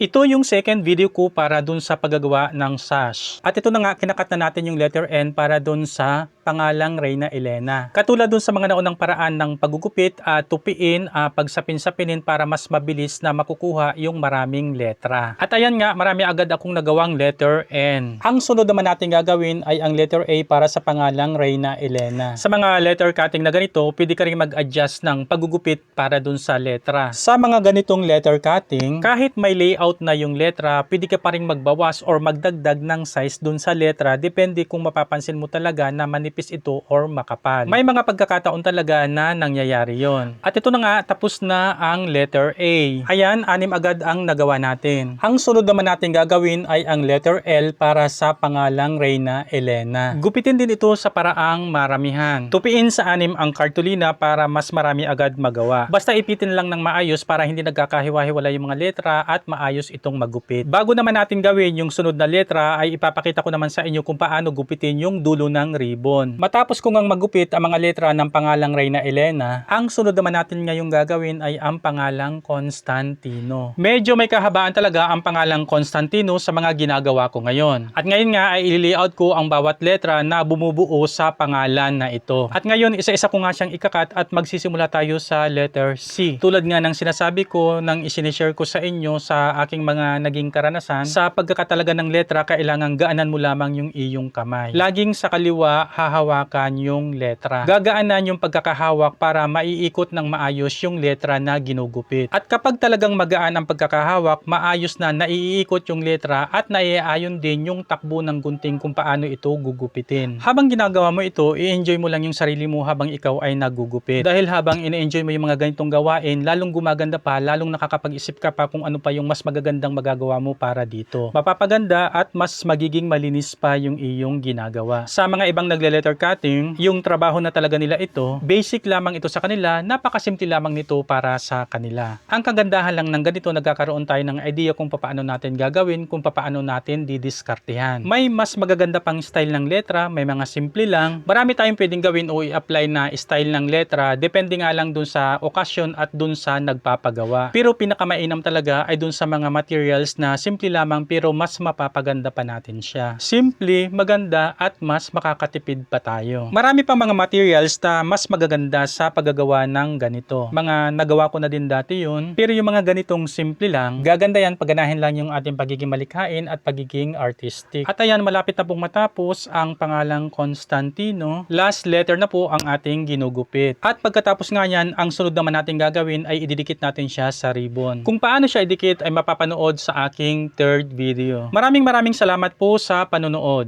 Ito yung second video ko para dun sa paggagawa ng sash. At ito na nga, kinakat na natin yung letter N para dun sa pangalang Reyna Elena. Katulad dun sa mga naunang paraan ng pagugupit at tupiin, ah, pagsapin-sapinin para mas mabilis na makukuha yung maraming letra. At ayan nga, marami agad akong nagawang letter N. Ang sunod naman natin gagawin ay ang letter A para sa pangalang Reyna Elena. Sa mga letter cutting na ganito, pwede ka rin mag-adjust ng pagugupit para dun sa letra. Sa mga ganitong letter cutting, kahit may layout na yung letra, pwede ka pa rin magbawas or magdagdag ng size dun sa letra depende kung mapapansin mo talaga na manipis ito or makapal. May mga pagkakataon talaga na nangyayari yon. At ito na nga, tapos na ang letter A. Ayan, anim agad ang nagawa natin. Ang sunod naman natin gagawin ay ang letter L para sa pangalang Reyna Elena. Gupitin din ito sa paraang maramihan. Tupiin sa anim ang kartulina para mas marami agad magawa. Basta ipitin lang ng maayos para hindi nagkakahiwa-hiwala yung mga letra at maayos itong magupit. Bago naman natin gawin yung sunod na letra ay ipapakita ko naman sa inyo kung paano gupitin yung dulo ng ribbon. Matapos ko ngang magupit ang mga letra ng pangalang Reyna Elena, ang sunod naman natin ngayong gagawin ay ang pangalang Constantino. Medyo may kahabaan talaga ang pangalang Constantino sa mga ginagawa ko ngayon. At ngayon nga ay i-layout ko ang bawat letra na bumubuo sa pangalan na ito. At ngayon isa-isa ko nga siyang ikakat at magsisimula tayo sa letter C. Tulad nga ng sinasabi ko nang isinishare ko sa inyo sa aking mga naging karanasan, sa pagkakatalaga ng letra kailangan gaanan mo lamang yung iyong kamay. Laging sa kaliwa hahawakan yung letra. Gagaanan yung pagkakahawak para maiikot ng maayos yung letra na ginugupit. At kapag talagang magaan ang pagkakahawak, maayos na naiikot yung letra at naiaayon din yung takbo ng gunting kung paano ito gugupitin. Habang ginagawa mo ito, i-enjoy mo lang yung sarili mo habang ikaw ay nagugupit. Dahil habang ine-enjoy mo yung mga ganitong gawain, lalong gumaganda pa, lalong nakakapag-isip ka pa kung ano pa yung mas magagandang magagawa mo para dito. Mapapaganda at mas magiging malinis pa yung iyong ginagawa. Sa mga ibang nagle-letter cutting, yung trabaho na talaga nila ito, basic lamang ito sa kanila, napakasimple lamang nito para sa kanila. Ang kagandahan lang ng ganito, nagkakaroon tayo ng idea kung paano natin gagawin, kung paano natin didiskartehan. May mas magaganda pang style ng letra, may mga simple lang. Marami tayong pwedeng gawin o i-apply na style ng letra, depende nga lang dun sa okasyon at dun sa nagpapagawa. Pero pinakamainam talaga ay dun sa mga materials na simple lamang pero mas mapapaganda pa natin siya. Simple, maganda at mas makakatipid pa tayo. Marami pa mga materials na mas magaganda sa paggagawa ng ganito. Mga nagawa ko na din dati yun. Pero yung mga ganitong simple lang, gaganda yan pagganahin lang yung ating pagiging malikhain at pagiging artistic. At ayan, malapit na pong matapos ang pangalang Constantino. Last letter na po ang ating ginugupit. At pagkatapos nga yan, ang sunod naman natin gagawin ay ididikit natin siya sa ribbon. Kung paano siya idikit ay mapapanood sa aking third video. Maraming maraming salamat po sa panonood.